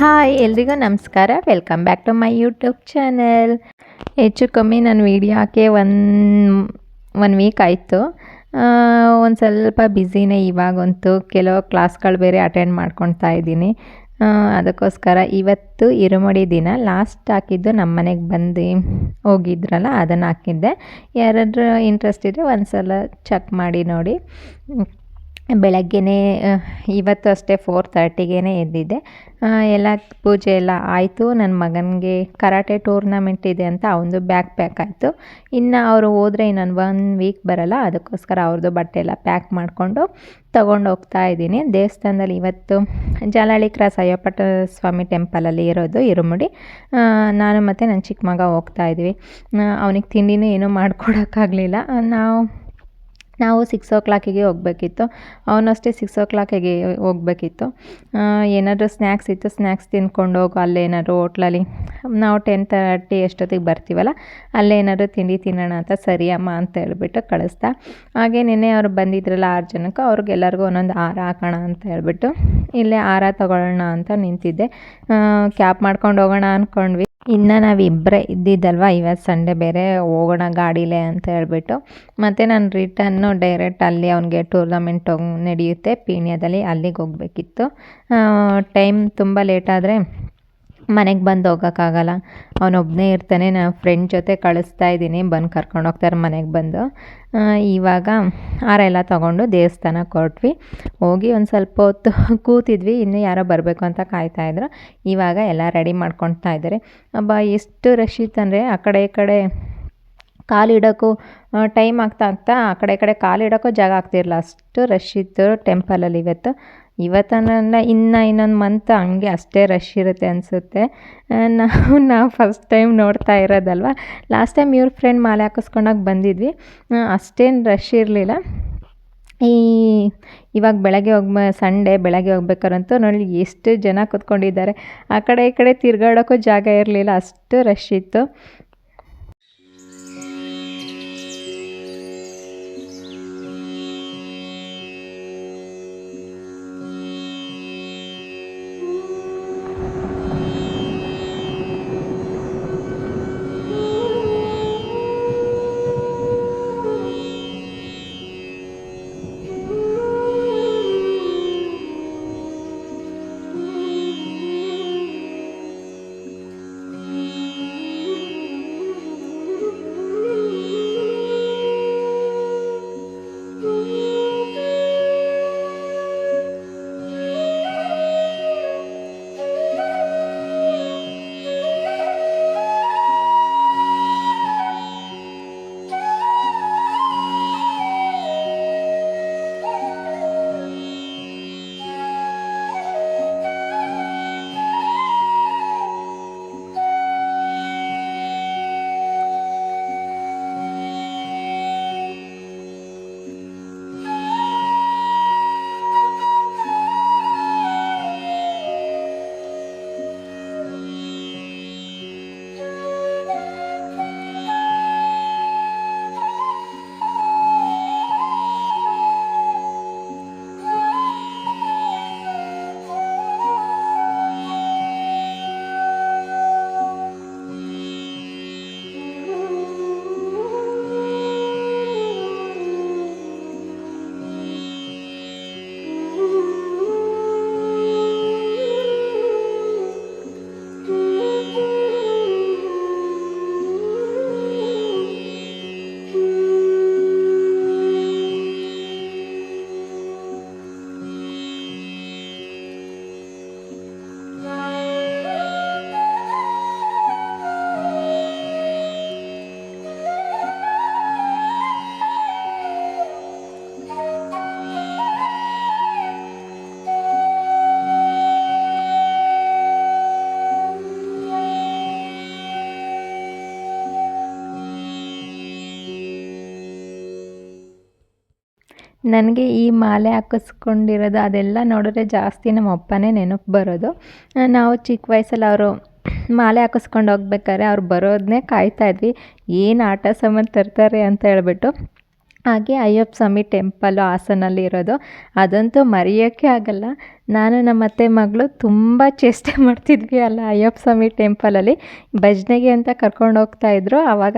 Hi, ಎಲ್ರಿಗೂ ನಮಸ್ಕಾರ. Welcome back to my YouTube channel ಹೆಚ್ಚು ಕಮ್ಮಿ ನಾನು ವೀಡಿಯೋ ಹಾಕಿ ಒನ್ ಒನ್ ವೀಕ್ ಆಯಿತು. ಒಂದು ಸ್ವಲ್ಪ ಬ್ಯುಸಿನೇ ಇವಾಗಂತೂ ಕೆಲವು ಕ್ಲಾಸ್ಗಳು ಬೇರೆ ಅಟೆಂಡ್ ಮಾಡ್ಕೊತಾ ಇದ್ದೀನಿ. ಅದಕ್ಕೋಸ್ಕರ ಇವತ್ತು ಇರುಮಡಿ ದಿನ. ಲಾಸ್ಟ್ ಹಾಕಿದ್ದು ನಮ್ಮ ಮನೆಗೆ ಬಂದು ಹೋಗಿದ್ರಲ್ಲ, ಅದನ್ನು ಹಾಕಿದ್ದೆ. ಯಾರಾದರೂ ಇಂಟ್ರೆಸ್ಟ್ ಇದ್ದರೆ ಒಂದು ಸಲ ಚೆಕ್ ಮಾಡಿ ನೋಡಿ. ಬೆಳಗ್ಗೆನೇ ಇವತ್ತು ಅಷ್ಟೇ ಫೋರ್ ತರ್ಟಿಗೇ ಎದ್ದಿದ್ದೆ. ಎಲ್ಲ ಪೂಜೆ ಎಲ್ಲ ಆಯಿತು. ನನ್ನ ಮಗನಿಗೆ ಕರಾಟೆ ಟೂರ್ನಮೆಂಟ್ ಇದೆ ಅಂತ ಅವನದು ಬ್ಯಾಗ್ ಪ್ಯಾಕ್ ಆಯಿತು. ಇನ್ನು ಅವರು ಹೋದರೆ ಇನ್ನೊಂದು ಒನ್ ವೀಕ್ ಬರಲ್ಲ. ಅದಕ್ಕೋಸ್ಕರ ಅವ್ರದ್ದು ಬಟ್ಟೆ ಎಲ್ಲ ಪ್ಯಾಕ್ ಮಾಡಿಕೊಂಡು ತಗೊಂಡು ಹೋಗ್ತಾ ಇದ್ದೀನಿ. ದೇವಸ್ಥಾನದಲ್ಲಿ ಇವತ್ತು ಜಾಲಹಳ್ಳಿ ಕ್ರಾಸ್ ಸ್ವಾಮಿ ಟೆಂಪಲಲ್ಲಿ ಇರೋದು ಇರುಮುಡಿ. ನಾನು ಮತ್ತು ನನ್ನ ಚಿಕ್ಕ ಮಗ ಹೋಗ್ತಾ ಇದ್ವಿ. ಅವನಿಗೆ ತಿಂಡಿನೂ ಏನೂ ಮಾಡ್ಕೊಡೋಕ್ಕಾಗಲಿಲ್ಲ. ನಾವು ನಾವು ಸಿಕ್ಸ್ ಓ ಕ್ಲಾಕಿಗೆ ಹೋಗಬೇಕಿತ್ತು. ಅವನಷ್ಟೇ ಸಿಕ್ಸ್ ಓ ಕ್ಲಾಕಿಗೆ ಹೋಗಬೇಕಿತ್ತು. ಏನಾದರೂ ಸ್ನ್ಯಾಕ್ಸ್ ಇತ್ತು ಸ್ನ್ಯಾಕ್ಸ್ ತಿಂದ್ಕೊಂಡು ಹೋಗು ಅಲ್ಲೇನಾದ್ರು ಹೋಟ್ಲಲ್ಲಿ. ನಾವು ಟೆನ್ ತರ್ಟಿ ಎಷ್ಟೊತ್ತಿಗೆ ಬರ್ತೀವಲ್ಲ, ಅಲ್ಲೇ ಏನಾದರೂ ತಿಂಡಿ ತಿನ್ನೋಣ ಅಂತ ಸರಿ ಅಮ್ಮ ಅಂತ ಹೇಳ್ಬಿಟ್ಟು ಕಳಿಸ್ತಾ ಹಾಗೆ ನಿನ್ನೆ ಅವ್ರು ಬಂದಿದ್ರಲ್ಲ ಆರು ಜನಕ್ಕೆ, ಅವ್ರಿಗೆಲ್ಲರಿಗೂ ಒಂದೊಂದು ಹಾರ ಹಾಕೋಣ ಅಂತ ಹೇಳ್ಬಿಟ್ಟು, ಇಲ್ಲೇ ಹಾರ ತಗೊಳ್ಳೋಣ ಅಂತ ನಿಂತಿದ್ದೆ. ಕ್ಯಾಪ್ ಮಾಡ್ಕೊಂಡು ಹೋಗೋಣ ಅಂದ್ಕೊಂಡ್ವಿ ಇನ್ನು ನಾವಿಬ್ಬರೇ ಇದ್ದಿದ್ದಲ್ವ ಇವತ್ತು ಸಂಡೇ ಬೇರೆ ಹೋಗೋಣ ಗಾಡಿಲೇ ಅಂತ ಹೇಳಿಬಿಟ್ಟು. ಮತ್ತು ನಾನು ರಿಟರ್ನು ಡೈರೆಕ್ಟ್ ಅಲ್ಲಿ ಅವನಿಗೆ ಟೂರ್ನಮೆಂಟ್ ನಡೆಯುತ್ತೆ, ಪೀಣ್ಯದಲ್ಲಿ ಅಲ್ಲಿಗೆ ಹೋಗಬೇಕಿತ್ತು. ಟೈಮ್ ತುಂಬ ಲೇಟಾದರೆ ಮನೆಗೆ ಬಂದು ಹೋಗೋಕ್ಕಾಗಲ್ಲ. ಅವನೊಬ್ಬನೇ ಇರ್ತಾನೆ, ನಾನು ಫ್ರೆಂಡ್ ಜೊತೆ ಕಳಿಸ್ತಾ ಇದ್ದೀನಿ ಬಂದು ಕರ್ಕೊಂಡು ಹೋಗ್ತಾರೆ ಮನೆಗೆ ಬಂದು. ಇವಾಗ ಹಾರ ಎಲ್ಲ ತೊಗೊಂಡು ದೇವಸ್ಥಾನಕ್ಕೆ ಹೊರಟ್ವಿ ಹೋಗಿ ಒಂದು ಸ್ವಲ್ಪ ಹೊತ್ತು ಕೂತಿದ್ವಿ, ಇನ್ನೂ ಯಾರೋ ಬರಬೇಕು ಅಂತ ಕಾಯ್ತಾಯಿದ್ರು ಇವಾಗ ಎಲ್ಲ ರೆಡಿ ಮಾಡ್ಕೊಳ್ತಾ ಇದ್ದಾರೆ ಅಬ್ಬಾ, ಎಷ್ಟು ರಶ್ ಇತ್ತಂದರೆ ಆ ಕಡೆ ಈ ಕಡೆ ಕಾಲಿಡೋಕ್ಕೂ ಟೈಮ್ ಆಗ್ತಾ ಆಗ್ತಾ ಆ ಕಡೆ ಈ ಕಡೆ ಕಾಲಿಡೋಕ್ಕೂ ಜಾಗ ಆಗ್ತಿರಲಿಲ್ಲ. ಅಷ್ಟು ರಶ್ ಇತ್ತು ಟೆಂಪಲಲ್ಲಿ ಇವತ್ತು. ಇವತ್ತಲ್ಲ ಇನ್ನು ಇನ್ನೊಂದು ಮಂತ್ ಹಂಗೆ ಅಷ್ಟೇ ರಶ್ ಇರುತ್ತೆ ಅನಿಸುತ್ತೆ. ನಾವು ನಾವು ಫಸ್ಟ್ ಟೈಮ್ ನೋಡ್ತಾ ಇರೋದಲ್ವ? ಲಾಸ್ಟ್ ಟೈಮ್ ಇವ್ರ ಫ್ರೆಂಡ್ ಮಾಲೆ ಹಾಕಿಸ್ಕೊಂಡಾಗ ಬಂದಿದ್ವಿ. ಅಷ್ಟೇನು ರಶ್ ಇರಲಿಲ್ಲ. ಈ, ಇವಾಗ ಬೆಳಗ್ಗೆ ಹೋಗ್ಬ ಸಂಡೇ ಬೆಳಗ್ಗೆ ಹೋಗ್ಬೇಕಾರಂತೂ ನೋಡಿ ಎಷ್ಟು ಜನ ಕೂತ್ಕೊಂಡಿದ್ದಾರೆ. ಆ ಕಡೆ, ಈ ಕಡೆ ತಿರ್ಗಾಡೋಕ್ಕೂ ಜಾಗ ಇರಲಿಲ್ಲ. ಅಷ್ಟು ರಶ್ ಇತ್ತು. ನನಗೆ ಈ ಮಾಲೆ ಹಾಕಿಸ್ಕೊಂಡಿರೋದು ಅದೆಲ್ಲ ನೋಡಿದ್ರೆ ಜಾಸ್ತಿ ನಮ್ಮ ಅಪ್ಪನೇ ನೆನಪು ಬರೋದು. ನಾವು ಚಿಕ್ಕ ವಯಸ್ಸಲ್ಲಿ ಅವರು ಮಾಲೆ ಹಾಕಿಸ್ಕೊಂಡು ಹೋಗ್ಬೇಕಾದ್ರೆ ಅವ್ರು ಬರೋದನ್ನೇ ಕಾಯ್ತಾ ಇದ್ವಿ. ಏನು ಆಟ ಸಾಮಾನು ತರ್ತಾರೆ ಅಂತ ಹೇಳ್ಬಿಟ್ಟು ಹಾಗೆ ಅಯ್ಯಪ್ಪ ಸ್ವಾಮಿ ಟೆಂಪಲ್ಲು ಹಾಸನಲ್ಲಿ ಇರೋದು. ಅದಂತೂ ಮರೆಯೋಕ್ಕೆ ಆಗಲ್ಲ. ನಾನು ನಮ್ಮ ಅತ್ತೆ ಮಗಳು ತುಂಬ ಚೇಷ್ಟೆ ಮಾಡ್ತಿದ್ವಿ ಅಲ್ಲ ಅಯ್ಯಪ್ಪ ಸ್ವಾಮಿ ಟೆಂಪಲಲ್ಲಿ ಭಜನೆಗೆ ಅಂತ ಕರ್ಕೊಂಡು ಹೋಗ್ತಾ ಇದ್ರು. ಆವಾಗ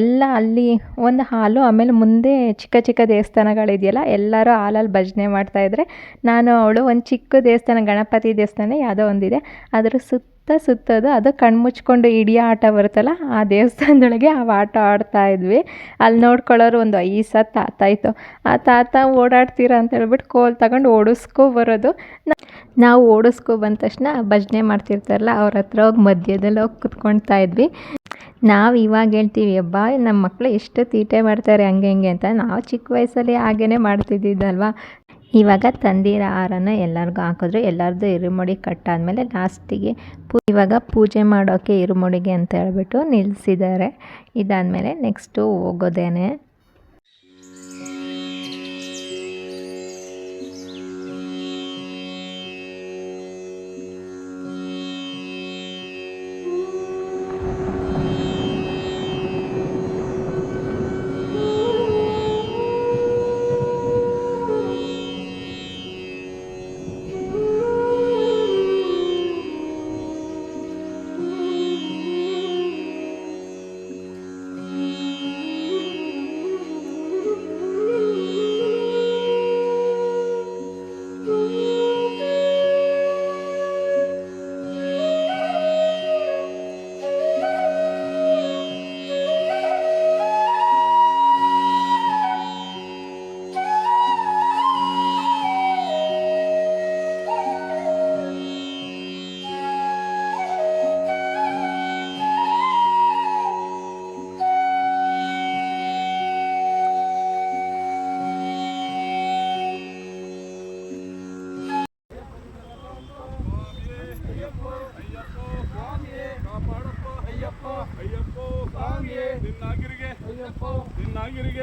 ಎಲ್ಲ ಅಲ್ಲಿ ಒಂದು ಹಾಲು, ಆಮೇಲೆ ಮುಂದೆ ಚಿಕ್ಕ ಚಿಕ್ಕ ದೇವಸ್ಥಾನಗಳಿದೆಯಲ್ಲ ಎಲ್ಲರೂ ಹಾಲಲ್ಲಿ ಭಜನೆ ಮಾಡ್ತಾಯಿದ್ರೆ ನಾನು ಅವಳು ಒಂದು ಚಿಕ್ಕ ದೇವಸ್ಥಾನ, ಗಣಪತಿ ದೇವಸ್ಥಾನ ಯಾವುದೋ ಒಂದಿದೆ. ಅದರ ಸುತ್ತ ಸುತ್ತೋದು, ಅದು ಕಣ್ಮುಚ್ಕೊಂಡು ಇಡೀ ಆಟ ಬರುತ್ತಲ್ಲ, ಆ ದೇವಸ್ಥಾನದೊಳಗೆ ಆ ಆಟ ಆಡ್ತಾ ಇದ್ವಿ. ಅಲ್ಲಿ ನೋಡ್ಕೊಳ್ಳೋರು ಒಂದು ಐದು ತಾತ ಇತ್ತು. ಆ ತಾತ ಓಡಾಡ್ತೀರ ಅಂತ ಹೇಳ್ಬಿಟ್ಟು ಕೋಲ್ ತಗೊಂಡು ಓಡಿಸ್ಕೊ ಬರೋದು. ನಾವು ಓಡಿಸ್ಕೊ ಬಂದ ತಕ್ಷಣ ಭಜನೆ ಮಾಡ್ತಿರ್ತಾರಲ್ಲ, ಅವ್ರ ಹತ್ರ ಹೋಗಿ ಮಧ್ಯದಲ್ಲಿ ಹೋಗಿ ಕುತ್ಕೊಳ್ತಾ ಇದ್ವಿ. ನಾವು ಇವಾಗ ಹೇಳ್ತೀವಿ ಅಬ್ಬಾ ನಮ್ಮ ಮಕ್ಕಳು ಎಷ್ಟು ತೀಟೆ ಮಾಡ್ತಾರೆ, ಹಂಗೆ, ಹಿಂಗೆ ಅಂತ. ನಾವು ಚಿಕ್ಕ ವಯಸ್ಸಲ್ಲಿ ಹಾಗೇ ಮಾಡ್ತಿದ್ದಿದ್ದಲ್ವಾ? ಇವಾಗ ತಂದಿರೋ ಹಾರನ ಎಲ್ಲರಿಗೂ ಹಾಕಿದ್ರು ಎಲ್ಲರದ್ದು ಇರುಮುಡಿ ಕಟ್ಟಾದಮೇಲೆ ಲಾಸ್ಟಿಗೆ ಪೂ, ಇವಾಗ ಪೂಜೆ ಮಾಡೋಕ್ಕೆ ಇರುಮುಡಿಗೆ ಅಂತ ಹೇಳ್ಬಿಟ್ಟು ನಿಲ್ಲಿಸಿದ್ದಾರೆ ಇದಾದಮೇಲೆ ನೆಕ್ಸ್ಟು ಹೋಗೋದೇನೆ.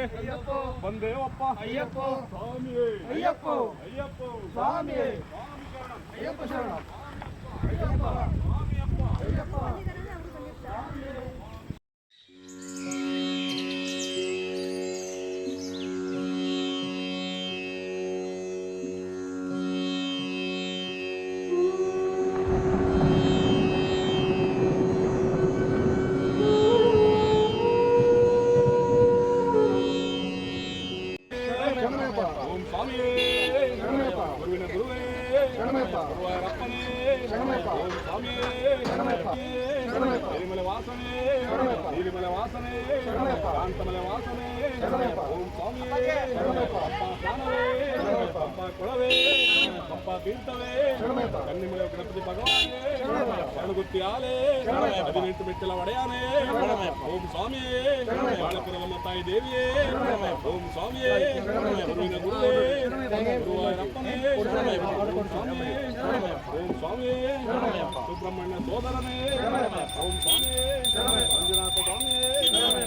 ನಿನ್ನಾಗಿರಿಗೆ ಅಯ್ಯಪ್ಪ ಬಂದೇವಪ್ಪ ಅಯ್ಯಪ್ಪ ಸ್ವಾಮಿಯೇ ಅಯ್ಯಪ್ಪ ಅಯ್ಯಪ್ಪ ಸ್ವಾಮಿಯೇ எரிமலை வாசனே நீலிமலை வாசனே காந்தமலை வாசனே ஓம் சுவாமியே அப்பா சாணவே அப்பா குளவே அப்பா தீர்த்தவே கன்னிமலை கணபதி பகவானே கணகுத்தி ஆலே பதினெட்டு மெட்டில குருவாயிரப்பனே ஓம் சுவாமியே ಓಂ ಸ್ವಾಮಿಯೇ ಓಂ ಸ್ವಾಮಿಯೇ ಸುಬ್ರಹ್ಮಣ್ಯ ಸೋದರನೇ ಓಂ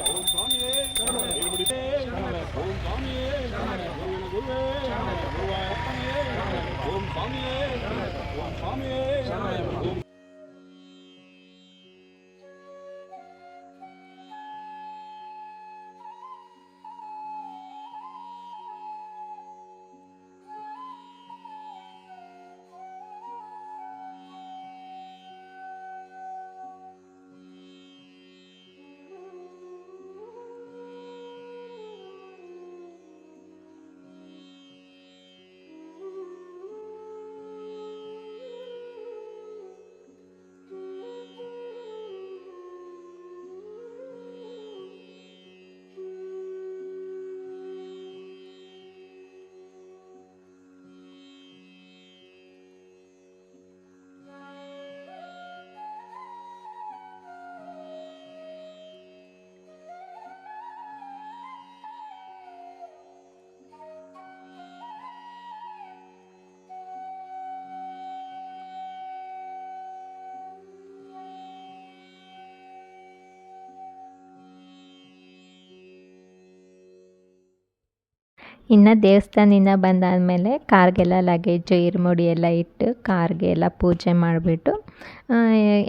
ಇನ್ನು ದೇವಸ್ಥಾನದಿಂದ ಬಂದಾದಮೇಲೆ ಕಾರ್ಗೆಲ್ಲ ಲಗೇಜು ಇರ್ಮುಡಿ ಎಲ್ಲ ಇಟ್ಟು ಕಾರ್ಗೆ ಎಲ್ಲ ಪೂಜೆ ಮಾಡಿಬಿಟ್ಟು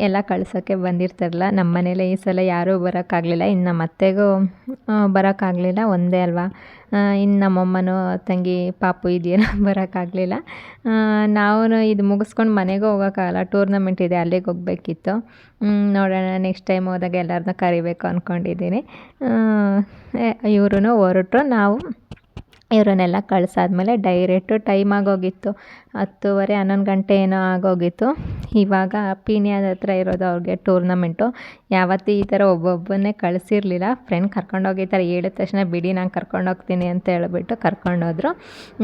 ಎಲ್ಲ ಕಳ್ಸೋಕ್ಕೆ ಬಂದಿರ್ತಾರಲ್ಲ ನಮ್ಮ ಮನೇಲೆ ಈ ಸಲ ಯಾರೂ ಬರೋಕ್ಕಾಗಲಿಲ್ಲ. ಇನ್ನು ನಮ್ಮ ಅತ್ತೆಗೂ ಬರೋಕ್ಕಾಗಲಿಲ್ಲ. ಒಂದೇ ಅಲ್ವಾ? ಇನ್ನು ನಮ್ಮಮ್ಮನೂ, ತಂಗಿ, ಪಾಪು ಇದೆಯಲ್ಲ ಬರೋಕ್ಕಾಗಲಿಲ್ಲ. ನಾವು ಇದು ಮುಗಿಸ್ಕೊಂಡು ಮನೆಗೂ ಹೋಗೋಕ್ಕಾಗಲ್ಲ. ಟೂರ್ನಮೆಂಟ್ ಇದೆ, ಅಲ್ಲಿಗೆ ಹೋಗಬೇಕಿತ್ತು. ನೋಡೋಣ ನೆಕ್ಸ್ಟ್ ಟೈಮ್ ಹೋದಾಗ ಎಲ್ಲರನ್ನ ಕರಿಬೇಕು ಅಂದ್ಕೊಂಡಿದ್ದೀನಿ ಇವ್ರೂ ಹೊರಟರು. ನಾವು ಇವರನ್ನೆಲ್ಲ ಕಳ್ಸಾದ್ಮೇಲೆ ಡೈರೆಕ್ಟು ಟೈಮ್ ಆಗೋಗಿತ್ತು, ಹತ್ತುವರೆ ಹನ್ನೊಂದು ಗಂಟೆ ಏನೋ ಆಗೋಗಿತ್ತು. ಇವಾಗ ಪೀಣ್ಯದ ಹತ್ರ ಇರೋದು ಅವ್ರಿಗೆ ಟೂರ್ನಮೆಂಟು. ಯಾವತ್ತೂ ಈ ಥರ ಒಬ್ಬೊಬ್ಬನೇ ಕಳಿಸಿರ್ಲಿಲ್ಲ. ಫ್ರೆಂಡ್ ಕರ್ಕೊಂಡೋಗಿರ್ತಾರೆ ಹೇಳಿದ ತಕ್ಷಣ ಬಿಡಿ, ನಾನು ಕರ್ಕೊಂಡೋಗ್ತೀನಿ ಅಂತ ಹೇಳ್ಬಿಟ್ಟು ಕರ್ಕೊಂಡೋದ್ರು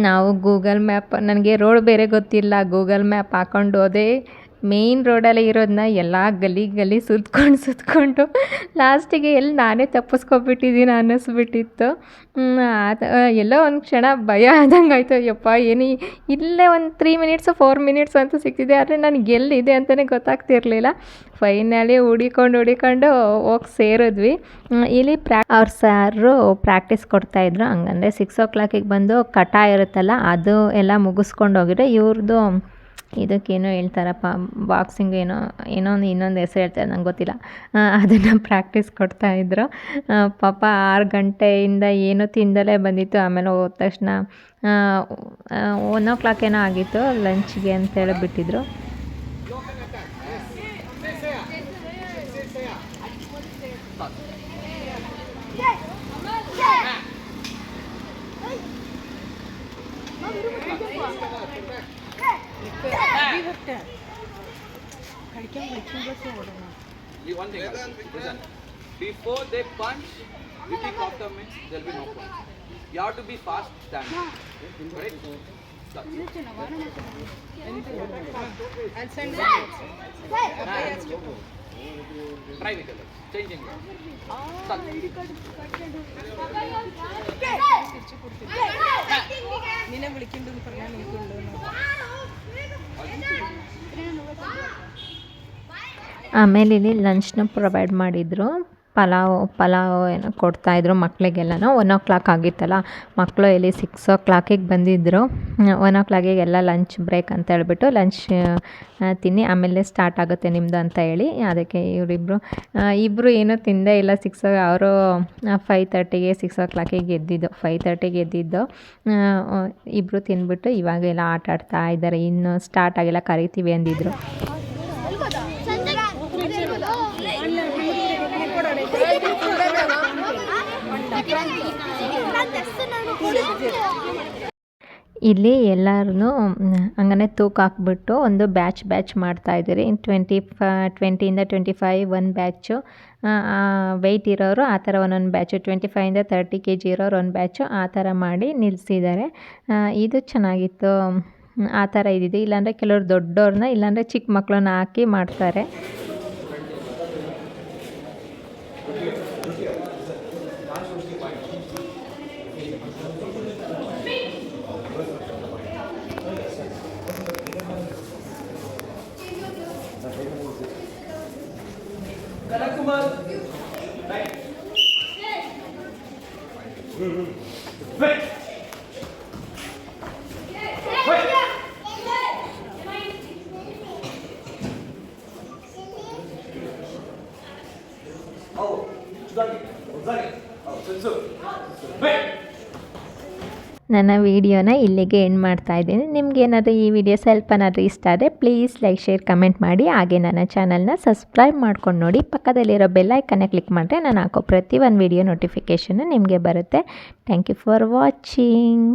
ನಾವು ಗೂಗಲ್ ಮ್ಯಾಪ್ ನನಗೆ ರೋಡ್ ಬೇರೆ ಗೊತ್ತಿಲ್ಲ. ಗೂಗಲ್ ಮ್ಯಾಪ್ ಹಾಕೊಂಡು ಹೋದೆ ಮೇಯ್ನ್ ರೋಡಲ್ಲೇ ಇರೋದನ್ನ ಎಲ್ಲ ಗಲ್ಲಿ ಗಲ್ಲಿ ಸುತ್ಕೊಂಡು ಸುತ್ಕೊಂಡು ಲಾಸ್ಟಿಗೆ ಎಲ್ಲಿ ನಾನೇ ತಪ್ಪಿಸ್ಕೊಬಿಟ್ಟಿದ್ದೀನಿ ಅನ್ನಿಸ್ಬಿಟ್ಟಿತ್ತು. ಅದು ಎಲ್ಲೋ ಒಂದು ಕ್ಷಣ ಭಯ ಆದಂಗೆ ಆಯಿತು. ಯಪ್ಪ, ಏನು, ಇಲ್ಲೇ ಒಂದು ತ್ರೀ ಮಿನಿಟ್ಸು ಫೋರ್ ಮಿನಿಟ್ಸ್ ಅಂತ ಸಿಕ್ತಿದೆ. ಆದರೆ ನನಗೆ ಎಲ್ಲಿದೆ ಅಂತಲೇ ಗೊತ್ತಾಗ್ತಿರ್ಲಿಲ್ಲ. ಫೈನಲಿ ಹುಡಿಕೊಂಡು ಹುಡಿಕೊಂಡು ಹೋಗಿ ಸೇರಿದ್ವಿ. ಇಲ್ಲಿ ಪ್ರಾ ಅವ್ರ ಸಾರು ಪ್ರಾಕ್ಟೀಸ್ ಕೊಡ್ತಾಯಿದ್ರು ಹಂಗಂದರೆ ಸಿಕ್ಸ್ ಓ ಕ್ಲಾಕಿಗೆ ಬಂದು ಕಟ ಇರುತ್ತಲ್ಲ, ಅದು ಎಲ್ಲ ಮುಗಿಸ್ಕೊಂಡು ಹೋಗಿದ್ರೆ ಇವ್ರದ್ದು ಇದಕ್ಕೇನೋ ಹೇಳ್ತಾರಪ್ಪ ಬಾಕ್ಸಿಂಗ್ ಏನೋ ಏನೋ ಒಂದು ಇನ್ನೊಂದು ಹೆಸರು ಹೇಳ್ತಾರೆ, ನಂಗೆ ಗೊತ್ತಿಲ್ಲ. ಅದನ್ನು ಪ್ರಾಕ್ಟೀಸ್ ಕೊಡ್ತಾಯಿದ್ರು ಪಾಪ ಆರು ಗಂಟೆಯಿಂದ ಏನೂ ತಿಂದಲೇ ಬಂದಿತ್ತು, ಆಮೇಲೆ ಹೋದ ತಕ್ಷಣ ಒನ್ ಓ ಕ್ಲಾಕ್ ಏನೋ ಆಗಿತ್ತು ಲಂಚ್ಗೆ ಅಂತೇಳಿ ಬಿಟ್ಟಿದ್ರು. You one thing, listen. Before they punch, you kick off the means there will be no point. You have to be fast stand. Right? Start. Try with it. Changing. Start. നിന്നെ വിളിക്കുന്നുണ്ടെന്ന് പറഞ്ഞാൽ നിൽക്കുന്നുണ്ടോ ಆಮೇಲೆ ಇಲ್ಲಿ ಲಂಚ್ನ provide ಮಾಡಿದರು. ಪಲಾವ್ ಪಲಾವ್ ಏನೋ ಕೊಡ್ತಾಯಿದ್ರು ಮಕ್ಕಳಿಗೆಲ್ಲನೂ one ಓ clock ಆಗಿತ್ತಲ್ಲ ಮಕ್ಕಳು ಇಲ್ಲಿ ಸಿಕ್ಸ್ ಓ ಕ್ಲಾಕಿಗೆ ಬಂದಿದ್ದರು ಒನ್ ಓ ಕ್ಲಾಕಿಗೆ ಎಲ್ಲ ಲಂಚ್ ಬ್ರೇಕ್ ಅಂತ ಹೇಳ್ಬಿಟ್ಟು ಲಂಚ್ ತಿನ್ನಿ. ಆಮೇಲೆ ಸ್ಟಾರ್ಟ್ ಆಗುತ್ತೆ ನಿಮ್ಮದು ಅಂತ ಹೇಳಿ. ಅದಕ್ಕೆ ಇವರಿಬ್ಬರು ಇಬ್ಬರು ಏನೂ ತಿಂದೇ ಇಲ್ಲ. ಸಿಕ್ಸ್ ಅವರು ಫೈ ತರ್ಟಿಗೆ ಸಿಕ್ಸ್ ಓ ಕ್ಲಾಕಿಗೆ ಎದ್ದಿದ್ದು ಫೈ ತರ್ಟಿಗೆ ಎದ್ದಿದ್ದು ಇಬ್ಬರು ತಿಂದ್ಬಿಟ್ಟು ಇವಾಗೆಲ್ಲ ಆಟ ಆಡ್ತಾ ಇದ್ದಾರೆ. ಇನ್ನು ಸ್ಟಾರ್ಟ್ ಆಗಿಲ್ಲ, ಕರಿತೀವಿ ಅಂದಿದ್ರು. ಇಲ್ಲಿ ಎಲ್ಲರೂ ಹಂಗನೆ ತೂಕ ಹಾಕ್ಬಿಟ್ಟು ಒಂದು ಬ್ಯಾಚ್ ಬ್ಯಾಚ್ ಮಾಡ್ತಾಯಿದ್ದೀರಿ ಟ್ವೆಂಟಿ ಫ, ಟ್ವೆಂಟಿಯಿಂದ ಟ್ವೆಂಟಿ ಫೈವ್ ಒಂದು ಬ್ಯಾಚು. ವೆಯ್ಟ್ ಇರೋರು ಆ ಥರ ಒಂದೊಂದು ಬ್ಯಾಚು. ಟ್ವೆಂಟಿ ಫೈವಿಂದ ತರ್ಟಿ ಕೆ ಜಿ ಇರೋರು ಒಂದು ಬ್ಯಾಚು. ಆ ಥರ ಮಾಡಿ ನಿಲ್ಲಿಸಿದ್ದಾರೆ ಇದು ಚೆನ್ನಾಗಿತ್ತು. ಆ ಥರ ಇದ್ದಿದ್ದು. ಇಲ್ಲಾಂದರೆ ಕೆಲವರು ದೊಡ್ಡವ್ರನ್ನ ಇಲ್ಲಾಂದರೆ ಚಿಕ್ಕ ಮಕ್ಕಳನ್ನ ಹಾಕಿ ಮಾಡ್ತಾರೆ. கனகுமார் vem vem vem got it. ನನ್ನ ವಿಡಿಯೋನ ಇಲ್ಲಿಗೆ ಎಂಡ್ ಮಾಡ್ತಾ ಇದ್ದೀನಿ. ನಿಮ್ಗೆ ಏನಾದರೂ ಈ ವಿಡಿಯೋ ಸ್ವಲ್ಪನಾದರೂ ಇಷ್ಟ ಆದರೆ ಪ್ಲೀಸ್ ಲೈಕ್ ಶೇರ್ ಕಮೆಂಟ್ ಮಾಡಿ. ಹಾಗೆ ನನ್ನ ಚಾನಲ್ನ ಸಬ್ಸ್ಕ್ರೈಬ್ ಮಾಡ್ಕೊಂಡು ನೋಡಿ. ಪಕ್ಕದಲ್ಲಿರೋ ಬೆಲ್ಲೈಕನ್ನ ಕ್ಲಿಕ್ ಮಾಡಿದ್ರೆ ನಾನು ಹಾಕೋ ಪ್ರತಿ ಒಂದು ವಿಡಿಯೋ ನೋಟಿಫಿಕೇಷನ್ನು ನಿಮಗೆ ಬರುತ್ತೆ. Thank you for watching